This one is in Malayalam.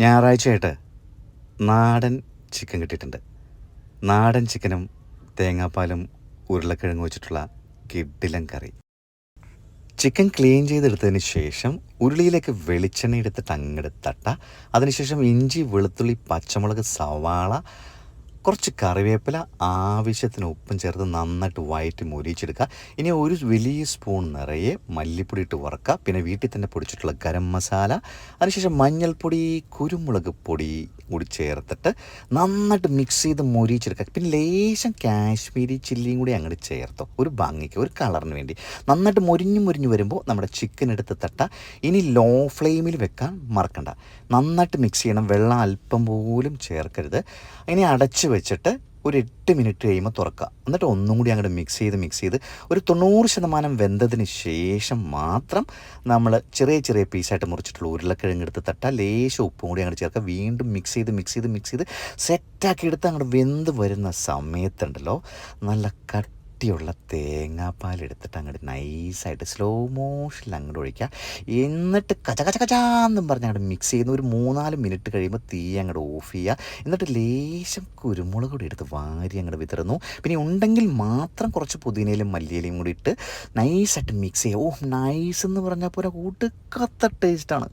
ഞായറാഴ്ചയായിട്ട് നാടൻ ചിക്കൻ കിട്ടിയിട്ടുണ്ട്. നാടൻ ചിക്കനും തേങ്ങാപ്പാലും ഉരുളക്കിഴങ്ങ് വെച്ചിട്ടുള്ള കിഡിലൻ കറി. ചിക്കൻ ക്ലീൻ ചെയ്തെടുത്തതിന് ശേഷം ഉരുളിയിലേക്ക് വെളിച്ചെണ്ണ എടുത്തിട്ട് അങ്ങോട്ട് തട്ട. അതിനുശേഷം ഇഞ്ചി വെളുത്തുള്ളി പച്ചമുളക് സവാള കുറച്ച് കറിവേപ്പില ആവശ്യത്തിന് ഉപ്പും ചേർത്ത് നന്നായിട്ട് വയറ്റി മൊരിച്ചെടുക്കുക ഇനി ഒരു വലിയ സ്പൂൺ നിറയെ മല്ലിപ്പൊടി ഇട്ട് വറക്കുക. പിന്നെ വീട്ടിൽ തന്നെ പൊടിച്ചിട്ടുള്ള ഗരം മസാല അതിനുശേഷം മഞ്ഞൾപ്പൊടി കുരുമുളക് പൊടി കൂടി ചേർത്തിട്ട് നന്നായിട്ട് മിക്സ് ചെയ്ത് മൊരിച്ചെടുക്കുക പിന്നെ ലേശം കാശ്മീരി ചില്ലിയും കൂടി അങ്ങോട്ട് ചേർത്തോ. ഒരു ഭംഗിക്ക് ഒരു കളറിന് വേണ്ടി. നന്നായിട്ട് മൊരിഞ്ഞ് മൊരിഞ്ഞ് വരുമ്പോൾ നമ്മുടെ ചിക്കൻ എടുത്ത് തട്ട. ഇനി ലോ ഫ്ലെയിമിൽ വെക്കാൻ മറക്കണ്ട. നന്നായിട്ട് മിക്സ് ചെയ്യണം. വെള്ളം അല്പം പോലും ചേർക്കരുത്. ഇനി അടച്ച് വെച്ചിട്ട് ഒരു എട്ട് മിനിറ്റ് കഴിയുമ്പോൾ തുറക്കുക. എന്നിട്ട് ഒന്നും കൂടി അങ്ങോട്ട് മിക്സ് ചെയ്ത് മിക്സ് ചെയ്ത് ഒരു തൊണ്ണൂറ് ശതമാനം വെന്തതിന് ശേഷം മാത്രം നമ്മൾ ചെറിയ ചെറിയ പീസായിട്ട് മുറിച്ചിട്ടുള്ള. ഉരുളക്കിഴങ്ങ് എടുത്ത് തട്ടാൽ ലേശം ഉപ്പും കൂടി അങ്ങോട്ട് ചേർക്കുക. വീണ്ടും മിക്സ് ചെയ്ത് മിക്സ് ചെയ്ത് മിക്സ് ചെയ്ത് സെറ്റാക്കി എടുത്ത് അങ്ങോട്ട് വെന്ത് വരുന്ന സമയത്തുണ്ടല്ലോ. നല്ല കട്ടിയുള്ള തേങ്ങാപ്പാൽ എടുത്തിട്ട് അങ്ങോട്ട് നൈസായിട്ട് സ്ലോ മോഷനിൽ അങ്ങോട്ട് ഒഴിക്കുക. എന്നിട്ട് കച്ച കച്ച കച്ചാന്നും പറഞ്ഞ് അങ്ങോട്ട് മിക്സ് ചെയ്യുന്ന ഒരു മൂന്നാൽ മിനിറ്റ് കഴിയുമ്പോൾ തീ അങ്ങോട്ട് ഓഫ് ചെയ്യുക. എന്നിട്ട് ലേശം കുരുമുളക് കൂടി എടുത്ത് വാരി അങ്ങോട്ട് വിതറുന്നു. പിന്നെ ഉണ്ടെങ്കിൽ മാത്രം കുറച്ച് പുതിനയിലും മല്ലിയിലയും കൂടി ഇട്ട് നൈസായിട്ട് മിക്സ് ചെയ്യുക. ഓ നൈസ് എന്ന് പറഞ്ഞാൽ പോലെ കൂട്ടുകത്ത ടേസ്റ്റാണ്